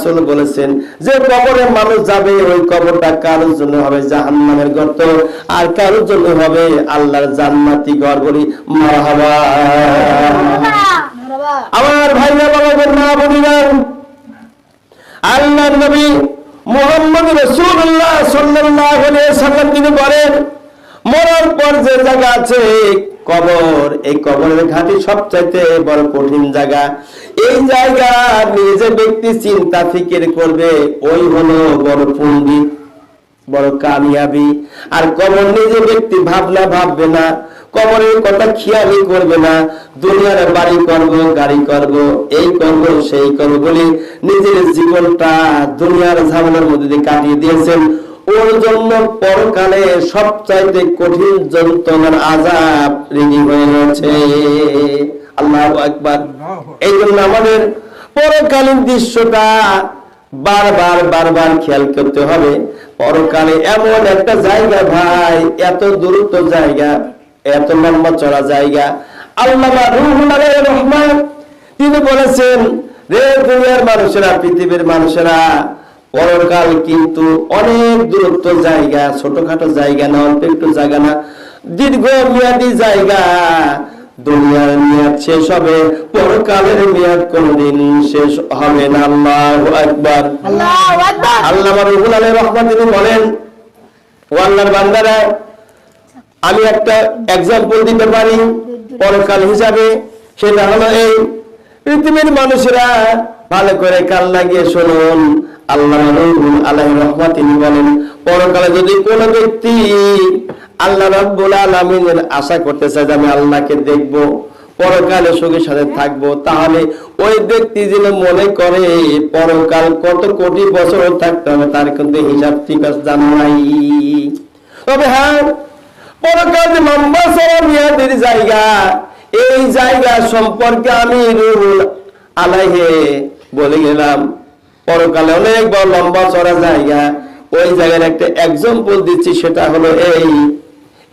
রাসূল বলেছেন, যে কবরে মানুষ যাবে, ওই কবরটা কারোর জন্য হবে জাহান্নামের গর্ত, আর কারোর জন্য হবে আল্লাহর জান্নাতি ঘর বলি মারহাবা। আমার ভাইরা বাবাদের মা বোনেরা, আল্লাহর নবী মোহাম্মদ রাসূলুল্লাহ সাল্লাল্লাহু আলাইহি সাল্লাম তিনি বলেন, মরার পর যে জায়গা আছে, কবর, এই কবরের ঘাটি সবচাইতে বড় কঠিন জায়গা। এই জায়গা নিজে ব্যক্তি চিন্তা ফিকির করবে, ওই হলো বড় পণ্ডিত, বড় কামিয়াবি। আর নিজে ব্যক্তি ভাবনা ভাববে না কথা করবে না, দুনিয়ার বাড়ি করব, গাড়ি করব, এই করব, সেই করব বলে নিজের জীবনটা দুনিয়ার ঝামেলার মধ্যে দিয়ে কাটিয়ে দিয়েছেন। ওর জন্য পরকালে সবচাইতে কঠিন যন্ত্রণার আজাব রেডি হয়ে রয়েছে। আল্লাহ একবার এই জন্য আমাদের পরকালীন দৃশ্যটা বারবার বারবার খেয়াল করতে হবে। পরকালে এমন একটা জায়গা ভাই, এত দূরত্ব জায়গা, এত লম্বা চড়া জায়গা। আল্লাহ রহমান, তিনি বলেছেন, রে দুনিয়ার মানুষেরা, পৃথিবীর মানুষেরা, পরকাল কিন্তু অনেক দূরত্ব জায়গা, ছোটখাটো জায়গা না, অল্প একটু জায়গা না দীর্ঘ মেয়াদি জায়গা। দুনিয়ার মেয়াদ শেষ হবে পরকালের মেয়াদ কোনদিন শেষ হবে না। আল্লাহু আকবার। আল্লাহ রুহুল রহমান তিনি বলেন ও আল্লাহর বান্দারা আমি একটা এক্সাম্পল দিতে পারি পরকাল হিসাবে। সেটা হলো এই পৃথিবীর মানুষেরা ভালো করে কান লাগিয়ে শুনুন। আল্লাহ রহুল রহমত তিনি বলেন পরকালে যদি কোনো ব্যক্তি আল্লাহ রাব্বুল আলামিনের আশা করতে চাই যে আমি আল্লাহকে দেখব, পরকালে সুখের সাথে থাকব। তাহলে ওই ব্যক্তি যেন মনে করে, পরকাল কত কোটি বছর থাকতে হবে, তার কিন্তু হিসাব ঠিক আছে, জানা নাই। তবে হ্যাঁ পরকাল যে লম্বা সরা মেয়াদের জায়গা, এই জায়গা সম্পর্কে আমি রুহুল আলাইহে বলে গেলাম। পরকালে অনেক বড় লম্বা চড়া জায়গা, ওই জায়গার একটা এক্সাম্পল দিচ্ছি, সেটা হলো এই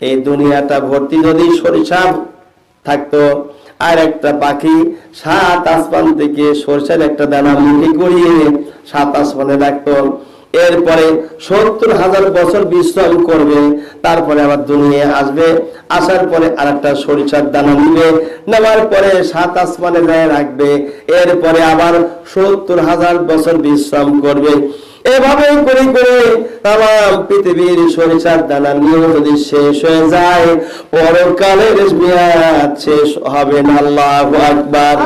এই দুনিয়াটা ভর্তি যদি সরিষা থাকতো, আর একটা পাখি সাত আসমান থেকে সরষের একটা দানা মুখে গড়িয়ে সাত আসমানে রাখতো। এরপরে সত্তর হাজার বছর বিশ্রাম করবে, তারপরে আবার দুনিয়া আসবে। আসার পরে আর একটা সরিষার দানা নিবে, নেওয়ার পরে সাত আসমানে গায়ে রাখবে। এরপরে আবার সত্তর হাজার বছর বিশ্রাম করবে। এভাবে করে করে তাম পৃথিবীর সরিষার দানা নিয়ে যদি শেষ হয়ে যায় পরকালের মেয়াদ শেষ হবে না। আল্লাহ আকবার।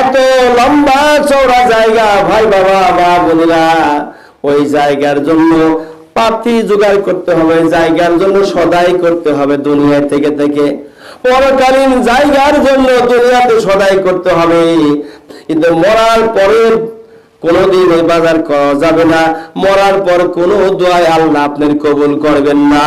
এত লম্বা চৌড়া জায়গা ভাই বাবা মা বোনেরা ওই জায়গার জন্য পাতি জোগাড় করতে হবে জায়গার জন্য সদাই করতে হবে দুনিয়া থেকে থেকে। পরকালীন জায়গার জন্য দুনিয়াতে সদাই করতে হবে। কিন্তু মরার পরে কোনদিন ওই বাজার করা যাবে না। মরার পর কোন দোয়ায় আল্লাহ আপনার কবুল করবেন না।